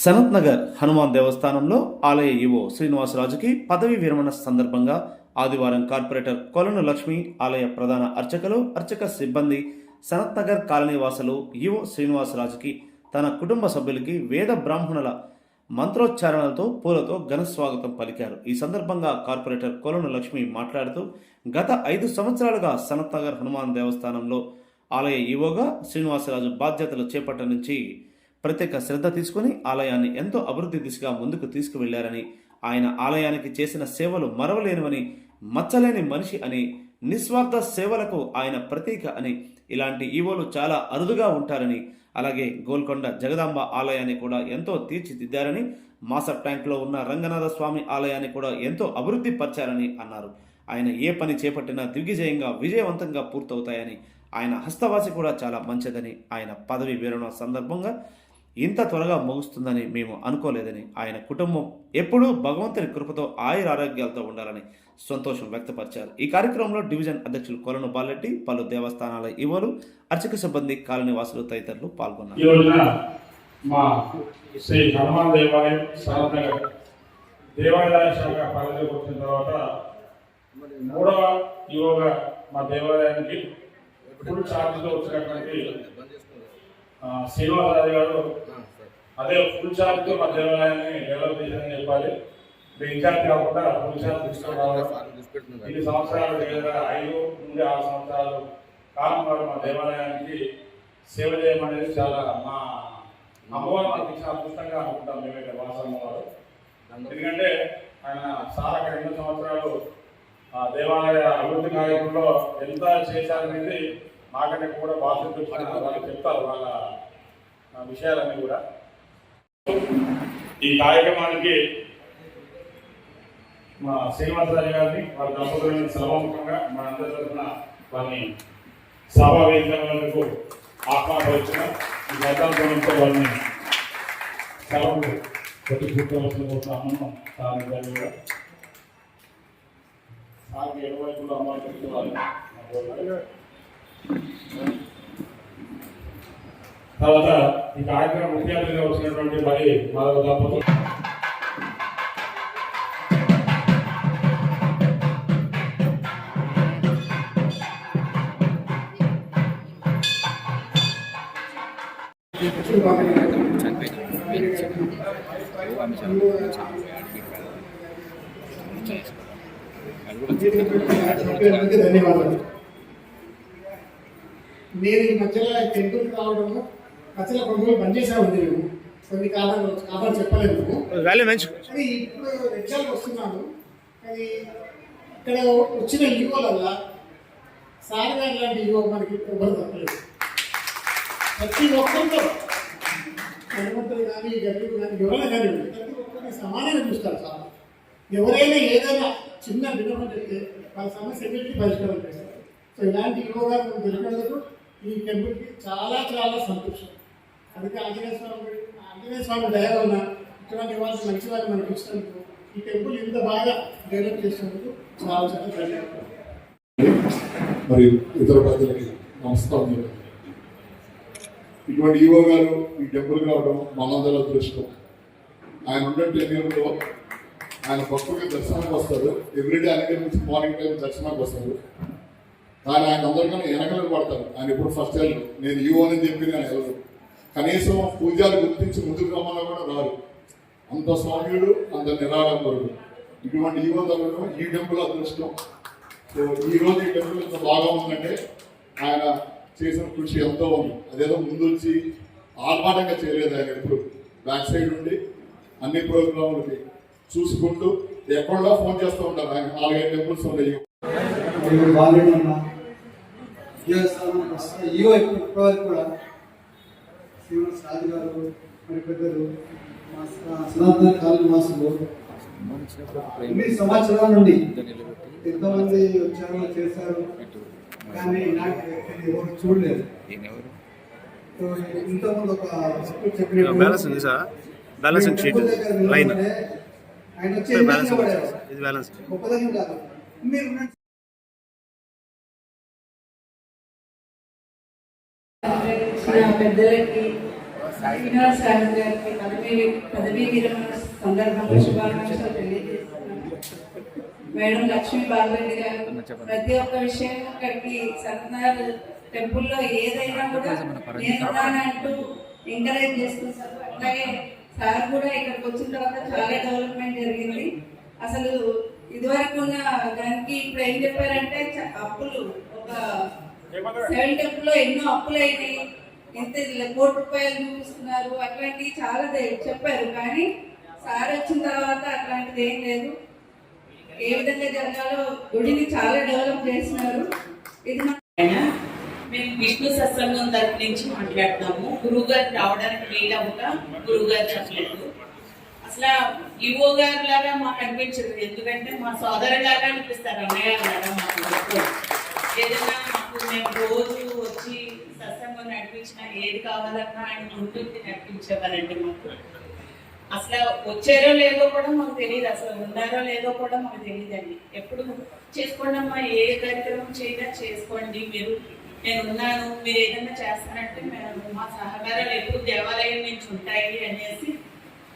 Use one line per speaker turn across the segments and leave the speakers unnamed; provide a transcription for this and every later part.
సనత్ నగర్ హనుమాన్ దేవస్థానంలో ఆలయ ఈవో శ్రీనివాసరాజుకి పదవి విరమణ సందర్భంగా ఆదివారం కార్పొరేటర్ కొలను లక్ష్మి ఆలయ ప్రధాన అర్చకులు అర్చక సిబ్బంది సనత్ నగర్ కాలనీవాసులు ఈవో శ్రీనివాసరాజుకి తన కుటుంబ సభ్యులకి వేద బ్రాహ్మణుల మంత్రోచ్చారణలతో పూలతో ఘన స్వాగతం పలికారు. ఈ సందర్భంగా కార్పొరేటర్ కొలను లక్ష్మి మాట్లాడుతూ గత ఐదు సంవత్సరాలుగా సనత్ నగర్ హనుమాన్ దేవస్థానంలో ఆలయ ఈవోగా శ్రీనివాసరాజు బాధ్యతలు చేపట్ట నుంచి ప్రత్యేక శ్రద్ధ తీసుకుని ఆలయాన్ని ఎంతో అభివృద్ధి దిశగా ముందుకు తీసుకువెళ్ళారని ఆయన ఆలయానికి చేసిన సేవలు మరవలేనివని మచ్చలేని మనిషి అని నిస్వార్థ సేవలకు ఆయన ప్రతీక అని ఇలాంటి ఈవోలు చాలా అరుదుగా ఉంటారని అలాగే గోల్కొండ జగదాంబ ఆలయాన్ని కూడా ఎంతో తీర్చిదిద్దారని మాసర్ ట్యాంక్లో ఉన్న రంగనాథ స్వామి ఆలయాన్ని కూడా ఎంతో అభివృద్ధి పరిచారని అన్నారు. ఆయన ఏ పని చేపట్టినా దిగ్విజయంగా విజయవంతంగా పూర్తవుతాయని ఆయన హస్తవాసి కూడా చాలా మంచిదని ఆయన పదవి విరమణ సందర్భంగా ఇంత త్వరగా ముగుస్తుందని మేము అనుకోలేదని ఆయన కుటుంబం ఎప్పుడూ భగవంతుని కృపతో ఆయుర ఆరోగ్యాలతో ఉండాలని సంతోషం వ్యక్తపరిచారు. ఈ కార్యక్రమంలో డివిజన్ అధ్యక్షులు కొలను బాలెట్టి పలు దేవస్థానాల ఇవ్వలు అర్చక సిబ్బంది కాలనీ వాసులు తదితరులు పాల్గొన్నారు.
మా శ్రీ హనుమాన్ దేవాలయం సనత్నగర్ దేవాలయ శాఖ పరిధిలోకి వచ్చిన తర్వాత మూడవ యువగా మా దేవాలయానికి ఫుల్ ఛార్జ్తో వచ్చినటువంటి శ్రీనివాసరాజు గారు అదే ఫుల్ ఛార్జ్తో మా దేవాలయాన్ని డెవలప్ చేశారని చెప్పాలి. ఇన్ఛార్జ్ కాకుండా ఫుల్ ఛార్జ్ తీసుకురావడం ఇన్ని సంవత్సరాలు దగ్గర ఐదు నుండి ఆరు సంవత్సరాలు కాలం మా దేవాలయానికి సేవ చేయమనేది చాలా మా అమ్మవారు మనకి ఇచ్చిన అదృష్టంగా అనుకుంటాం మేమైతే వాసమ్మ వారు ఎందుకంటే ఆయన సార్ అక్కడ ఎన్నో సంవత్సరాలు ఆ దేవాలయ అభివృద్ధి కార్యక్రమంలో ఎంత చేశారనేది మాకంటే కూడా బాధ్యతలు వాళ్ళు చెప్తారు వాళ్ళ విషయాలన్నీ కూడా. ఈ కార్యక్రమానికి మా శ్రీనివాసరాజు గారిని వారి దంపతులను సర్వముఖంగా మన అందరి తరఫున వారిని సభా వేదికలకు ఆహ్వానించిన ఈ గతాంతరంతో వారిని సెలవు ప్రతి కూర్చోవలసిన కోరుతున్నాము సార్ గారు కూడా సార్కి ఎడవైపులో అమ్మాయి వారిని తర్వాత ఈ కార్యక్రమం ముఖ్య అతిథిగా వచ్చినటువంటి మరి మాధవ దంపతులు.
ధన్యవాదాలు. నేను ఈ మధ్యలో టెంపుల్కి రావడము మధ్యలో రోజులు బంద్ ఉంది నేను. కొన్ని కారణాలు కారణాలు చెప్పలేదు అది ఇప్పుడు ఎగ్జామ్కి వస్తున్నాను. అది ఇక్కడ వచ్చిన ఈవోలల్లా సార్ గారు లాంటి ఈవో మనకి ఎవరు తప్పలేదు ప్రతి ఒక్కరితో హనుమంతులు కానీ గరీబ్ కానీ ఎవరైనా కానీ ప్రతి ఒక్కరిని సమానంగా చూస్తారు సార్. ఎవరైనా ఏదైనా చిన్న వినపం చెప్తే వాళ్ళ సమస్య ఎన్నింటికి పరిష్కారం చేస్తారు సో ఇలాంటి యోగా దొరికినందుకు ఈ టెంపుల్కి చాలా చాలా సంతోషం. అందుకే ఆంజనేయ స్వామి ఆంజనేయ స్వామి దయ వలన ఇటువంటి వాళ్ళు మంచి వాళ్ళు మనకి ఇచ్చినందుకు ఈ టెంపుల్ ఇంత బాగా డెవలప్ చేసినందుకు చాలా చాలా ధన్యవాదాలు.
మరి ఇతర ప్రజలకి నమస్కారం ఇటువంటి ఈవో గారు ఈ టెంపుల్కి రావడం మనందరి అదృష్టం. ఆయన ఉండే టెన్యూర్లో ఆయన భక్తులకి దర్శనానికి వస్తారు ఎవ్రీడే ఆయన నుంచి మార్నింగ్ టైం దర్శనానికి వస్తారు కానీ ఆయన అందరికన్నా వెనకలు పడతారు ఆయన ఎప్పుడు ఫస్ట్ వెళ్ళరు నేను ఈవో అని చెప్పి నేను వెళ్ళరు కనీసం పూజలు గుర్తించి ముందుకు రమ్మన్నా కూడా రారు. అంత స్వామ్యుడు అంత నిరాడంబరుడు. ఇటువంటి ఈవో తగ్గడం ఈ టెంపుల్ అదృష్టం. సో ఈ రోజు ఈ టెంపుల్ ఎంత బాగా ఉందంటే ఆయన చేసిన కృషి ఎంతో ఉంది. అదేదో ముందు వచ్చి ఆర్భాటంగా చేయలేదు ఆయన ఎప్పుడు. బ్యాక్ సైడ్ ఉండి అన్ని ప్రోగ్రాములకి చూసుకుంటూ ఎక్కడో ఫోన్ చేస్తూ ఉంటారు ఆయన. నాలుగైదు టెంపుల్స్ ఉన్నాయి.
ఇప్పుడు బాగానే ఉన్నా దేవస్థానం వస్తే ఈవో ఇప్పటివరకు కూడా శ్రీనివాస్ రాజు గారు మరి పెద్దలు సనాతన కాలనీ వాసులు ఎనిమిది సంవత్సరాల నుండి ఎంతోమంది వచ్చారు చేశారు కానీ నాకు ఎవరు చూడలేదు. ఇంతకుముందు ఒక చెప్పినట్టు
బ్యాలెన్స్ షీట్ లైన్
ఆయన వచ్చి
బ్యాలెన్స్. ఇది బ్యాలెన్స్
గొప్పదనం కాదు మీరు ఉన్నట్టు
నా పెద్దలకి
శ్రీనివాస్ రాజు గారికి పదవీ పదవీ విరమణ సందర్భంగా శుభాకాంక్షలు తెలియజేస్తున్నాను. మేడం లక్ష్మీ బాలరెడ్డి గారు ప్రతి ఒక్క విషయం అక్కడికి సత్యనారాయణ టెంపుల్లో ఏదైనా కూడా నేనున్నానంటూ ఎంకరేజ్ చేస్తున్నారు అట్లాగే సార్ కూడా ఇక్కడికి వచ్చిన తర్వాత చాలా డెవలప్మెంట్ జరిగింది. అసలు ఇదివరకు ఉన్న దానికి ఇప్పుడు ఏం చెప్పారంటే అప్పులు ఒక సెవెన్ టెంపుల్లో ఎన్నో అప్పులు అయినాయి ఎంత కోటి రూపాయలు చూపిస్తున్నారు అట్లాంటివి చాలా దే- చెప్పారు. కానీ సార్ వచ్చిన తర్వాత అట్లాంటిది ఏం లేదు. ఏ విధంగా జరగాలో గుడిని చాలా డెవలప్ చేస్తున్నారు. ఇది
మేము విష్ణు సత్సంగం తరపు నుంచి మాట్లాడుతున్నాము. గురువు గారు రావడానికి వీలవుక గురువు గారు చెప్పలేదు అసలు ఈవో గారు లాగా మాకు అనిపించదు. ఎందుకంటే మా సోదరులాగా అనిపిస్తారు. అన్నయ్య లాగా మాకు. ఏదైనా మాకు మేము రోజు వచ్చి నడిపించినా ఏది కావాలన్నా ఆయన ముందుండి నడిపించేవారండి మాకు. అసలు వచ్చారో లేదో కూడా మాకు తెలియదు అసలు ఉన్నారో లేదో కూడా మాకు తెలియదండి ఎప్పుడు చేసుకోండి అమ్మా ఏ కార్యక్రమం చేయగా చేసుకోండి మీరు. నేను ఉన్నాను మీరు ఏదైనా చేస్తానంటే మేము మా సహకారాలు ఎప్పుడు దేవాలయం నుంచి ఉంటాయి అనేసి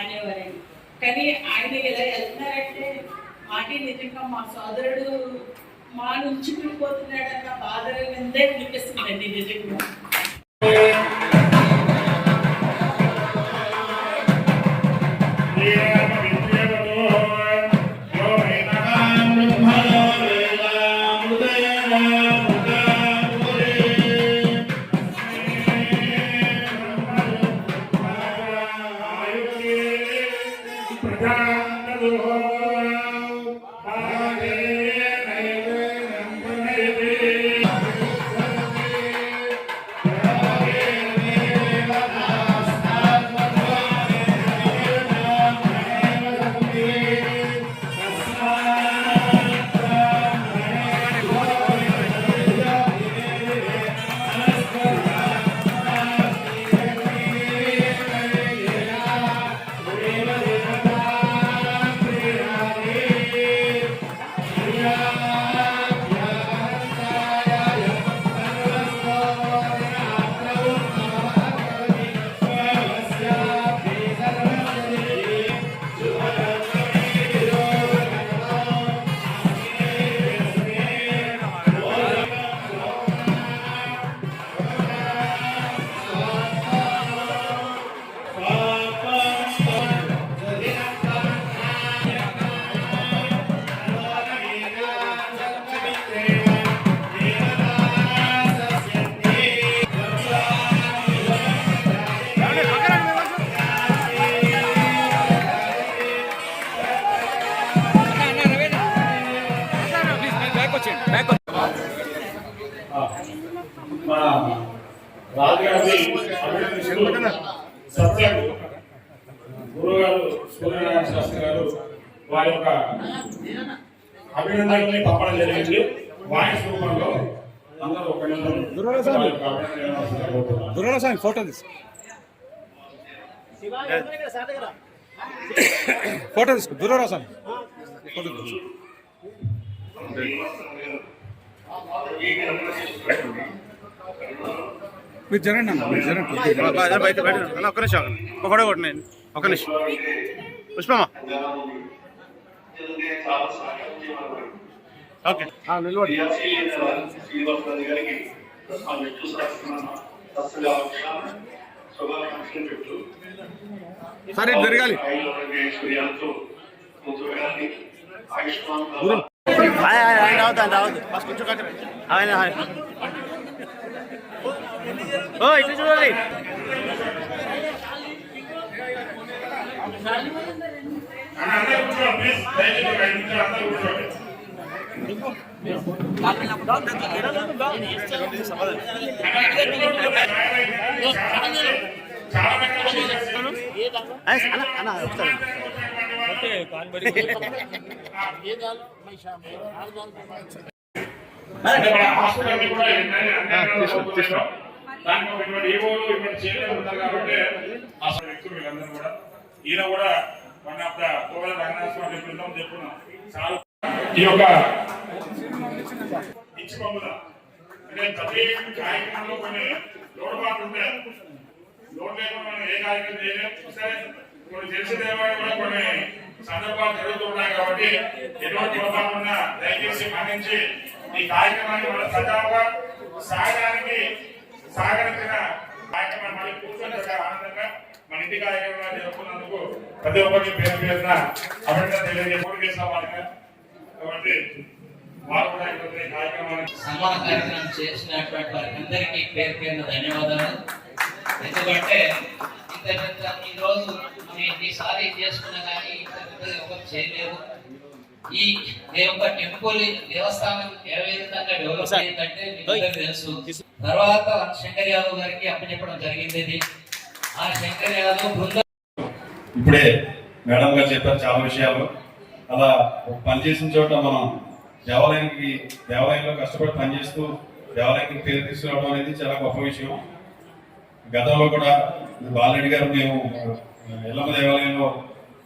అనేవారండి. కానీ ఆయన ఇలా వెళ్తున్నారంటే మాటి నిజంగా మా సోదరుడు మా నుంచి వెళ్ళిపోతున్నాడన్న బాధ విందే అనిపిస్తుందండి నిజంగా.
మన అభినందిస్తూ సత్యం. గురుగారు సూర్యనారాయణ శాస్త్రి గారు వారి యొక్క అభినందనల్ని పంపడం జరిగింది. వాయిస్ రూపంలో అందరూ ఒక నిమిషం
ఫోటో తీసు ఫోటో తీసుకో. ఫోటో తీసుకో. మీరు జరగండి అన్న మీరు
అన్న ఒక్క నిమిషం. ఒక ఫోటో కొట్టినాను ఒక నిమిషం. పుష్పమ్మ. ఓకే. నిలబడి. సరే హాయ్ ఆయన రావద్దు ఆయన రావద్దు. ఫస్ట్ కొంచెం ఆయన హాయ్ ఓ ఇటు చూడాలి
అందరూ కూర్చోండి ప్లీజ్ దయచేసి ఒక ఐదు నిమిషాలు అందరూ కూర్చోండి చాలా రకాల చేశారు.
అన్న అన్న ఒకసారి
అంటే మన హాస్పిటల్ కూడా దాంట్లో ఇటువంటి ఈవోలు ఇటువంటి చైర్మన్ ఉన్నారు కాబట్టి అసలు వ్యక్తులు వీళ్ళందరూ కూడా. ఈయన కూడా one of the Kovala Ranganatha Swamy బృందం చెప్పుకున్నాం చాలా. ఈ యొక్క ఇచ్చి పంపుదాం అంటే ప్రతి కార్యక్రమంలో కొన్ని లోటుపాట్లు ఉంటాయి లోటు లేకుండా మనం ఏ కార్యక్రమం చేయలేము సరే కొన్ని తెలిసిన దేవాలయం కూడా కొన్ని సందర్భాలు జరుగుతున్నాయి కాబట్టి ఎటువంటి లోపాలు ఉన్నా దయచేసి మన్నించి ఈ కార్యక్రమాన్ని మన సజావుగా సాగడానికి సాగరంగా కార్యక్రమాన్ని మళ్ళీ కూర్చొని ఆనందంగా మన ఇంటి జరుపుకున్నందుకు ప్రతి ఒక్కరికి పేరు పేరున అభినందన తెలియజేసిన వాళ్ళగా కాబట్టి వారు కూడా ఈ కార్యక్రమాన్ని
కార్యక్రమం చేసినటువంటి వారికి అందరికీ పేరు పేరున ధన్యవాదాలు. ఎందుకంటే ఇంత ఈ రోజు మనం ఈసారి చేసుకున్నా కానీ ఇంత ఒకరు చేయలేదు ఈ యొక్క టెంపుల్ దేవస్థానం ఏ విధంగా డెవలప్ అయిందంటే మీకు అందరికీ తెలుసు. తర్వాత శంకర్ యాదవ్ గారికి అప్పచెప్పడం జరిగింది ఇది ఆ శంకర్ యాదవ్ బృందం
ఇప్పుడే మేడం గారు చెప్పారు చాలా విషయాలు. అలా పనిచేసిన చోట మనం దేవాలయానికి దేవాలయంలో కష్టపడి పనిచేస్తూ దేవాలయానికి పేరు తీసుకురావడం అనేది చాలా గొప్ప విషయం. గతంలో కూడా బాలరెడ్డి గారు మేము ఎల్లమ్మ దేవాలయంలో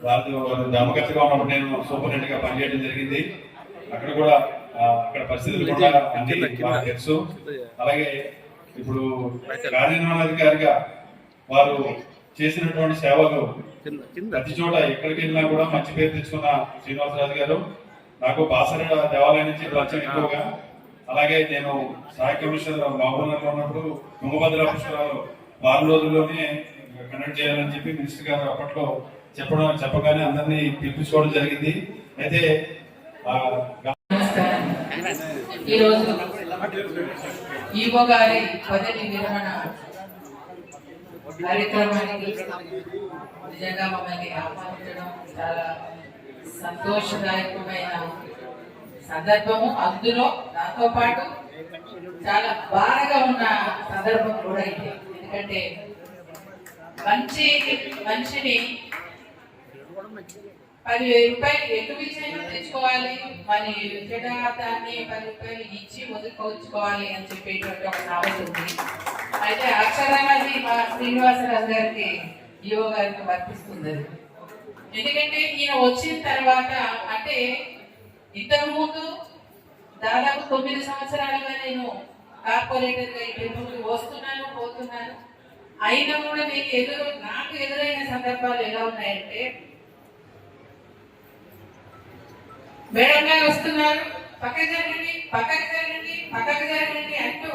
వారి వారు ధర్మకర్తగా ఉన్నప్పుడు నేను సూపరింటెండెంట్గా పనిచేయడం జరిగింది. అక్కడ కూడా అక్కడ పరిస్థితులు కూడా అన్ని తెలుసు. అలాగే ఇప్పుడు కార్యనిర్వహణాధికారిగా వారు చేసినటువంటి సేవలు ప్రతి చోట ఎక్కడికి వెళ్ళినా కూడా మంచి పేరు తెచ్చుకున్న శ్రీనివాసరాజు గారు. నాకు బాసర దేవాలయం నుంచి పరిచయం ఎక్కువగా. అలాగే నేను సహాయ కమిషనర్ మహబూబ్నగర్ ఉన్నప్పుడు తుంగభద్ర పుష్కరాలు వారం రోజుల్లోనే కండక్ట్ చేయాలని చెప్పి మినిస్టర్ గారు అప్పట్లో చెప్పడం చెప్పగానే అందరినీ పిలిపించుకోవడం జరిగింది. అయితే ఆ,
నమస్కారం. ఈరోజు ఈవో గారి పదవి విరమణ కార్యక్రమానికి నిజంగా మమ్మల్ని ఆహ్వానించడం చాలా సంతోషదాయకమైన సందర్భము. అందులో దాంతో పాటు చాలా బాధగా ఉన్న సందర్భం కూడా ఇది. ఎందుకంటే మంచి మనిషిని పది రూపాయలు ఎక్కువ ఇచ్చైనా? తెచ్చుకోవాలి. మరి చెడ పది రూపాయలు ఇచ్చి వదులుకోవచ్చుకోవాలి అని చెప్పేటువంటి ఒక నావల్ ఉంది. అయితే అక్షరాలది మా శ్రీనివాసరాజు గారికి యువ గారికి వర్తిస్తుంది అది. ఎందుకంటే ఈయన వచ్చిన తర్వాత అంటే ఇంతకు ముందు దాదాపు తొమ్మిది సంవత్సరాలుగా నేను కార్పొరేటర్గా ఈ టెంపుల్కి వస్తున్నాను పోతున్నాను. అయినా కూడా నేను ఎదురు నాకు ఎదురైన సందర్భాలు ఎలా ఉన్నాయంటే మేడం గారు వస్తున్నారు. పక్కకి జరగండి పక్కకి జరగండి పక్కకి జరగండి అంటూ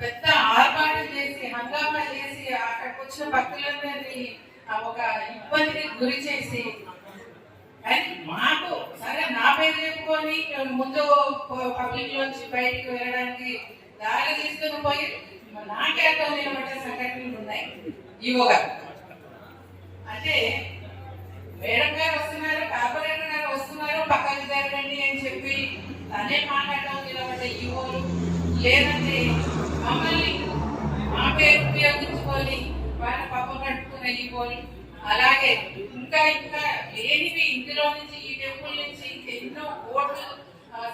పెద్ద ఆర్భాటం చేసి హంగామా చేసి అక్కడికి వచ్చిన భక్తులందరినీ ఆ ఒక ఇబ్బందికి గురి చేసి అండ్ మాకు సరే నా పేరు చెప్పుకొని ముందు పబ్లిక్ లోంచి బయటికి వెళ్ళడానికి దారి తీసుకుని పోయి నాకే అర్థం నిలబడ్డ సంఘటనలు ఉన్నాయి. ఈ గారు అంటే మేడం గారు వస్తున్నారు కార్పొరేటర్ గారు వస్తున్నారు పక్కకి జరగండి అని చెప్పి తనే మాట్లాడడం నిలబడ్డ ఈవోలు. లేదంటే మమ్మల్ని మా పేరు ఉపయోగించుకొని వాళ్ళ పాపం కట్టుకున్న ఈవోలు. అలాగే ఇంకా ఇంకా లేనివి ఇందులో నుంచి ఈ టెంపుల్ నుంచి ఎన్నో ఓట్లు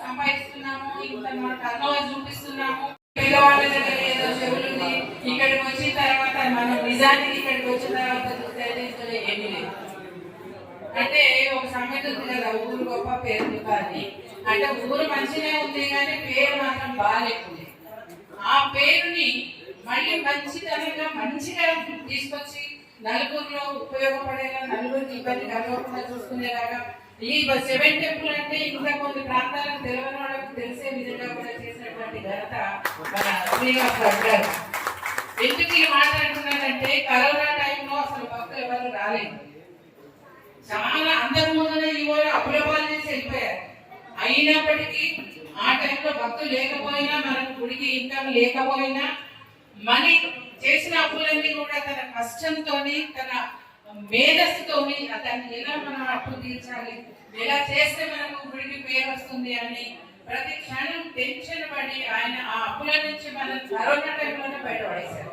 సంపాదిస్తున్నాము. ఇంత మన టర్నోవర్ చూపిస్తున్నాము. పిల్లవాళ్ళ దగ్గర ఏదో చెవులుంది ఇక్కడికి వచ్చిన తర్వాత మనం నిజానికి ఇక్కడికి వచ్చిన తర్వాత చూస్తే ఏమీ లేదు. అంటే ఒక సామెత ఉంది కదా ఊరు గొప్ప పేరు కానీ అంటే ఊరు మంచిగా ఉంది కానీ పేరు మాత్రం బాగాలేకుంది ఆ పేరుని మళ్ళీ మంచితనంగా మంచిగా తీసుకొచ్చి నలుగురిలో ఉపయోగపడేలా నలుగురికి ఇబ్బంది కలగకుండా చూసుకునేలాగా ఈ సెవెన్ టెంపుల్ అంటే ఇంకా కొన్ని ప్రాంతాలకు తెలియని వాళ్ళకు తెలిసే విధంగా కూడా చేసినటువంటి ఘనత మన శ్రీనివాస్ గారు. ఎందుకు ఈ మాట్లాడుతున్నానంటే కరోనా టైంలో అసలు భక్తులు ఎవరు రాలేదు. చాలా అందరి ముందున ఈ వాళ్ళు చేసి వెళ్ళిపోయారు. అయినప్పటికీ ఆ టైంలో భక్తులు లేకపోయినా మనకు గుడికి ఇన్కమ్ లేకపోయినా మనీ చేసిన అప్పులన్నీ కూడా తన కష్టంతోని తన మేధస్సుతోని దాన్ని ఎలా మనం అప్పులు తీర్చాలి ఎలా చేస్తే మనకు గుడికి పేరు వస్తుంది అని ప్రతి క్షణం టెన్షన్ పడి ఆయన ఆ అప్పుల నుంచి మనం కరోనా టైంలోనే బయటపడేశారు.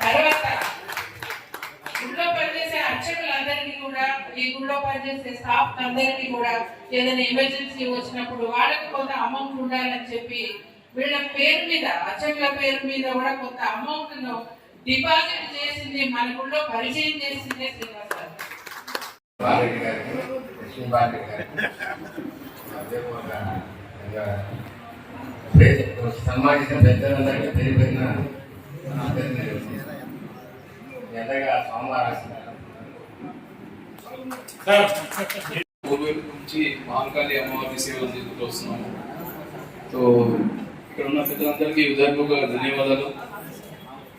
తర్వాత ఇంట్లో పనిచేసే అర్చకులందరికీ కూడా ఈ గుళ్ళో పనిచేసే స్టాఫ్ అందరికీ కూడా ఏదైనా ఎమర్జెన్సీ వచ్చినప్పుడు వాళ్ళకి కొంత అమౌంట్ ఉండాలని చెప్పి వీళ్ళ పేరు మీద అర్చకుల పేరు మీద కూడా కొంత అమౌంట్ను డిపాజిట్ చేసింది మన గుళ్ళో పరిచయం చేసిందే శ్రీనివాసరావు
బాలరెడ్డి సన్మానించిన పెద్దలందరికీ ఎంతగా సోమవారం
నుంచి మహాకాళి అమ్మవారి సేవలు వస్తున్నాము. సో ఇక్కడ ఉన్న పెద్దలందరికీ ఉదయపూర్వక ధన్యవాదాలు.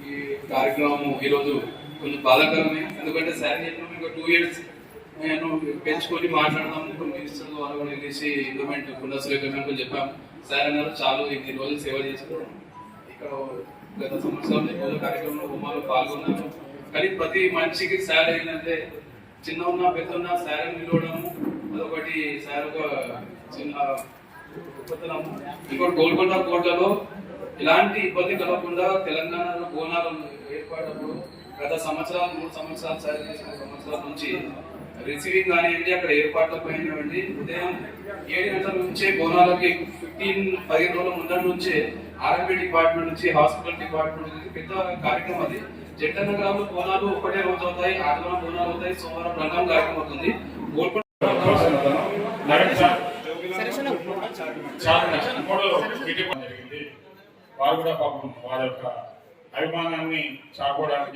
ఈ కార్యక్రమం ఈరోజు కొంచెం బాధాకరమే. ఎందుకంటే సార్ చెప్పిన ఇంకా టూ ఇయర్స్ నేను పెంచుకొని మాట్లాడదాము కొన్ని మినిస్టర్ ద్వారా కూడా వెళ్ళేసి ఇంప్రూవ్మెంట్ పునఃశ్రీకరణ చెప్పాము సార్ అన్నారు చాలు ఇన్ని రోజులు సేవ చేసుకోవడం ఇక్కడ గత సంవత్సరం కార్యక్రమంలో బొమ్మలో పాల్గొన్నాను. కానీ ప్రతి మనిషికి సార్ ఏంటంటే చిన్న ఉన్న పెద్ద ఉన్న సార్ పిలవడము. అదొకటి సార్ ఒక చిన్న గొప్పతనము. ఇంకోటి గోల్కొండ కోటలో ఎలాంటి ఇబ్బంది కలగకుండా తెలంగాణలో బోనాలు ఏర్పడినప్పుడు గత సంవత్సరాలు మూడు సంవత్సరాలు సార్ చేసిన సంవత్సరాల నుంచి రిసీవింగ్ కానివ్వండి అక్కడ ఏర్పాట్ల పోయినవండి ఉదయం ఏడు గంటల నుంచే బోనాలకి ఫిఫ్టీన్ పదిహేను రోజుల ముందర నుంచే ఆర్ఎంపీ డిపార్ట్మెంట్ నుంచి హాస్పిటల్ డిపార్ట్మెంట్ నుంచి పెద్ద కార్యక్రమం అది. జంట నగరంలో బోనాలు ఒకటే రోజు అవుతాయి ఆదివారం బోనాలు అవుతాయి సోమవారం రంగం కార్యక్రమం అవుతుంది. గోల్కొండ
వారు కూడా పాపం వారి యొక్క అభిమానాన్ని చాటుకోవడానికి